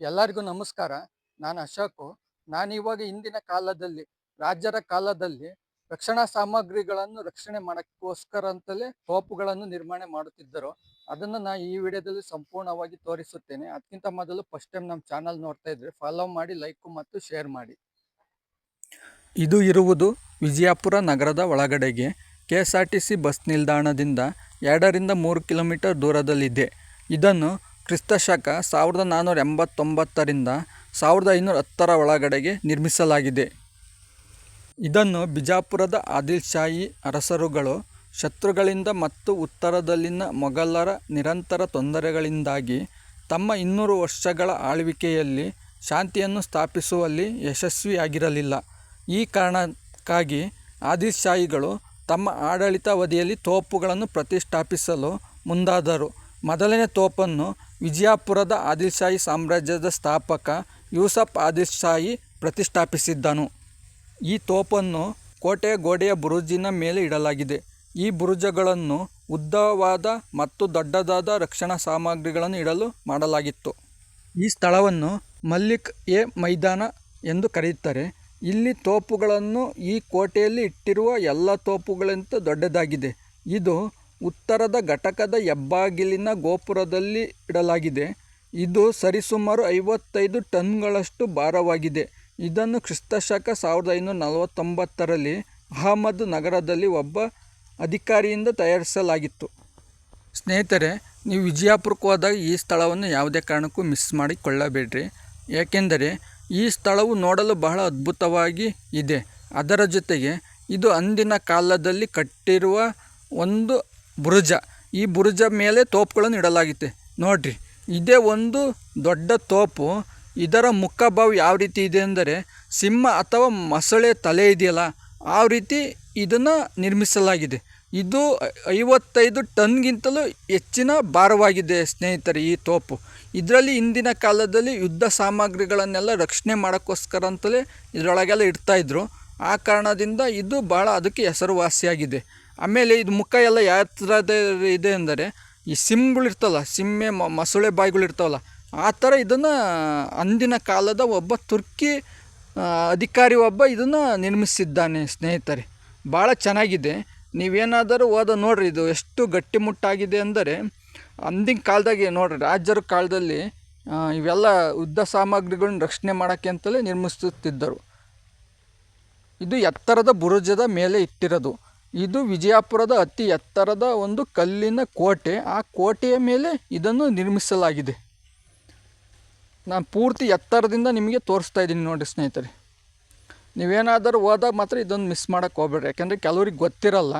ಎಲ್ಲರಿಗೂ ನಮಸ್ಕಾರ. ನಾನು ಅಶೋಕು. ನಾನು ಇವಾಗ ಇಂದಿನ ಕಾಲದಲ್ಲಿ ರಾಜ್ಯರ ಕಾಲದಲ್ಲಿ ರಕ್ಷಣಾ ಸಾಮಗ್ರಿಗಳನ್ನು ರಕ್ಷಣೆ ಮಾಡೋಕ್ಕೋಸ್ಕರ ಅಂತಲೇ ತೋಪುಗಳನ್ನು ನಿರ್ಮಾಣ ಮಾಡುತ್ತಿದ್ದರು. ಅದನ್ನು ನಾನು ಈ ವಿಡಿಯೋದಲ್ಲಿ ಸಂಪೂರ್ಣವಾಗಿ ತೋರಿಸುತ್ತೇನೆ. ಅದಕ್ಕಿಂತ ಮೊದಲು ಫಸ್ಟ್ ಟೈಮ್ ನಮ್ಮ ಚಾನಲ್ ನೋಡ್ತಾ ಇದ್ರೆ ಫಾಲೋ ಮಾಡಿ ಲೈಕ್ ಮತ್ತು ಶೇರ್ ಮಾಡಿ. ಇದು ಇರುವುದು ವಿಜಯಪುರ ನಗರದ ಒಳಗಡೆಗೆ. K S R T C bus ನಿಲ್ದಾಣದಿಂದ ಎರಡರಿಂದ ಮೂರು ಕಿಲೋಮೀಟರ್ ದೂರದಲ್ಲಿದೆ. ಇದನ್ನು ಕ್ರಿಸ್ತಶಕ ಸಾವಿರದ ನಾನ್ನೂರ ಎಂಬತ್ತೊಂಬತ್ತರಿಂದ ಸಾವಿರದ ಐನೂರ ಹತ್ತರ ಒಳಗಡೆಗೆ ನಿರ್ಮಿಸಲಾಗಿದೆ. ಇದನ್ನು ಬಿಜಾಪುರದ ಆದಿಲ್ಶಾಹಿ ಅರಸರುಗಳು ಶತ್ರುಗಳಿಂದ ಮತ್ತು ಉತ್ತರದಲ್ಲಿನ ಮೊಘಲರ ನಿರಂತರ ತೊಂದರೆಗಳಿಂದಾಗಿ ತಮ್ಮ ಇನ್ನೂರು ವರ್ಷಗಳ ಆಳ್ವಿಕೆಯಲ್ಲಿ ಶಾಂತಿಯನ್ನು ಸ್ಥಾಪಿಸುವಲ್ಲಿ ಯಶಸ್ವಿಯಾಗಿರಲಿಲ್ಲ. ಈ ಕಾರಣಕ್ಕಾಗಿ ಆದಿಲ್ಶಾಹಿಗಳು ತಮ್ಮ ಆಡಳಿತಾವಧಿಯಲ್ಲಿ ತೋಪುಗಳನ್ನು ಪ್ರತಿಷ್ಠಾಪಿಸಲು ಮುಂದಾದರು. ಮೊದಲನೇ ತೋಪನ್ನು ವಿಜಯಪುರದ ಆದಿಲ್ಶಾಹಿ ಸಾಮ್ರಾಜ್ಯದ ಸ್ಥಾಪಕ ಯೂಸಫ್ ಆದಿಲ್ಶಾಹಿ ಪ್ರತಿಷ್ಠಾಪಿಸಿದ್ದನು. ಈ ತೋಪನ್ನು ಕೋಟೆಯ ಗೋಡೆಯ ಬುರುಜಿನ ಮೇಲೆ ಇಡಲಾಗಿದೆ. ಈ ಬುರುಜಗಳನ್ನು ಉದ್ದವಾದ ಮತ್ತು ದೊಡ್ಡದಾದ ರಕ್ಷಣಾ ಸಾಮಗ್ರಿಗಳನ್ನು ಇಡಲು ಮಾಡಲಾಗಿತ್ತು. ಈ ಸ್ಥಳವನ್ನು ಮಲ್ಲಿಕ್ ಎ ಮೈದಾನ ಎಂದು ಕರೆಯುತ್ತಾರೆ. ಇಲ್ಲಿ ತೋಪುಗಳನ್ನು ಈ ಕೋಟೆಯಲ್ಲಿ ಇಟ್ಟಿರುವ ಎಲ್ಲ ತೋಪುಗಳಿಂತ ದೊಡ್ಡದಾಗಿದೆ. ಇದು ಉತ್ತರದ ಘಟಕದ ಹೆಬ್ಬಾಗಿಲಿನ ಗೋಪುರದಲ್ಲಿ ಇಡಲಾಗಿದೆ. ಇದು ಸರಿಸುಮಾರು ಐವತ್ತೈದು ಟನ್ಗಳಷ್ಟು ಭಾರವಾಗಿದೆ. ಇದನ್ನು ಕ್ರಿಸ್ತಶಕ ಸಾವಿರದ ಐನೂರ ನಲವತ್ತೊಂಬತ್ತರಲ್ಲಿ ಅಹಮದ್ ನಗರದಲ್ಲಿ ಒಬ್ಬ ಅಧಿಕಾರಿಯಿಂದ ತಯಾರಿಸಲಾಗಿತ್ತು. ಸ್ನೇಹಿತರೆ, ನೀವು ವಿಜಯಪುರಕ್ಕೆ ಹೋದಾಗ ಈ ಸ್ಥಳವನ್ನು ಯಾವುದೇ ಕಾರಣಕ್ಕೂ ಮಿಸ್ ಮಾಡಿಕೊಳ್ಳಬೇಡ್ರಿ. ಏಕೆಂದರೆ ಈ ಸ್ಥಳವು ನೋಡಲು ಬಹಳ ಅದ್ಭುತವಾಗಿ ಇದೆ. ಅದರ ಜೊತೆಗೆ ಇದು ಅಂದಿನ ಕಾಲದಲ್ಲಿ ಕಟ್ಟಿರುವ ಒಂದು ಬುರುಜ. ಈ ಬುರುಜ ಮೇಲೆ ತೋಪುಗಳನ್ನು ಇಡಲಾಗಿದೆ ನೋಡ್ರಿ, ಇದೇ ಒಂದು ದೊಡ್ಡ ತೋಪು. ಇದರ ಮುಖಭಾವ ಯಾವ ರೀತಿ ಇದೆ ಅಂದರೆ, ಸಿಂಹ ಅಥವಾ ಮೊಸಳೆ ತಲೆ ಇದೆಯಲ್ಲ, ಆ ರೀತಿ ಇದನ್ನು ನಿರ್ಮಿಸಲಾಗಿದೆ. ಇದು ಐವತ್ತೈದು ಟನ್ಗಿಂತಲೂ ಹೆಚ್ಚಿನ ಭಾರವಾಗಿದೆ ಸ್ನೇಹಿತರೆ ಈ ತೋಪು. ಇದರಲ್ಲಿ ಇಂದಿನ ಕಾಲದಲ್ಲಿ ಯುದ್ಧ ಸಾಮಗ್ರಿಗಳನ್ನೆಲ್ಲ ರಕ್ಷಣೆ ಮಾಡೋಕ್ಕೋಸ್ಕರ ಅಂತಲೇ ಇದರೊಳಗೆಲ್ಲ ಇಡ್ತಾಯಿದ್ರು ಆ ಕಾರಣದಿಂದ ಇದು ಭಾಳ ಅದಕ್ಕೆ ಹೆಸರುವಾಸಿಯಾಗಿದೆ. ಆಮೇಲೆ ಇದು ಮುಖ ಎಲ್ಲ ಯಾವ ಇದೆ ಅಂದರೆ ಈ ಸಿಮ್ಗಳು ಇರ್ತಲ್ಲ ಸಿಮ್ಮೆ ಮೊಸಳೆ ಬಾಯಿಗಳು ಇರ್ತಾವಲ್ಲ, ಆ ಥರ ಇದನ್ನು ಅಂದಿನ ಕಾಲದ ಒಬ್ಬ ತುರ್ಕಿ ಅಧಿಕಾರಿ ಒಬ್ಬ ಇದನ್ನು ನಿರ್ಮಿಸಿದ್ದಾನೆ ಸ್ನೇಹಿತರೆ. ಭಾಳ ಚೆನ್ನಾಗಿದೆ. ನೀವೇನಾದರೂ ಹೋದ ನೋಡ್ರಿ, ಇದು ಎಷ್ಟು ಗಟ್ಟಿಮುಟ್ಟಾಗಿದೆ ಅಂದರೆ ಅಂದಿನ ಕಾಲದಾಗೆ ನೋಡ್ರಿ, ರಾಜರ ಕಾಲದಲ್ಲಿ ಇವೆಲ್ಲ ಉದ್ದ ಸಾಮಗ್ರಿಗಳನ್ನ ರಕ್ಷಣೆ ಮಾಡೋಕ್ಕೆ ಅಂತಲೇ ನಿರ್ಮಿಸುತ್ತಿದ್ದರು. ಇದು ಎತ್ತರದ ಬುರುಜದ ಮೇಲೆ ಇಟ್ಟಿರೋದು. ಇದು ವಿಜಯಪುರದ ಅತಿ ಎತ್ತರದ ಒಂದು ಕಲ್ಲಿನ ಕೋಟೆ. ಆ ಕೋಟೆಯ ಮೇಲೆ ಇದನ್ನು ನಿರ್ಮಿಸಲಾಗಿದೆ. ನಾನು ಪೂರ್ತಿ ಎತ್ತರದಿಂದ ನಿಮಗೆ ತೋರಿಸ್ತಾ ಇದ್ದೀನಿ ನೋಡಿ ಸ್ನೇಹಿತರೆ. ನೀವೇನಾದರೂ ಹೋದಾಗ ಮಾತ್ರ ಇದೊಂದು ಮಿಸ್ ಮಾಡೋಕ್ಕೆ ಹೋಗ್ಬೇಡ್ರಿ. ಯಾಕೆಂದರೆ ಕೆಲವ್ರಿಗೆ ಗೊತ್ತಿರಲ್ಲ.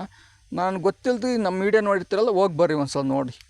ನಾನು ಗೊತ್ತಿಲ್ಲದೆ ನಮ್ಮ ವೀಡಿಯೋ ನೋಡಿರ್ತೀರಲ್ಲ, ಹೋಗಿ ಬರ್ರಿ ಒಂದು ಸಲ ನೋಡಿ.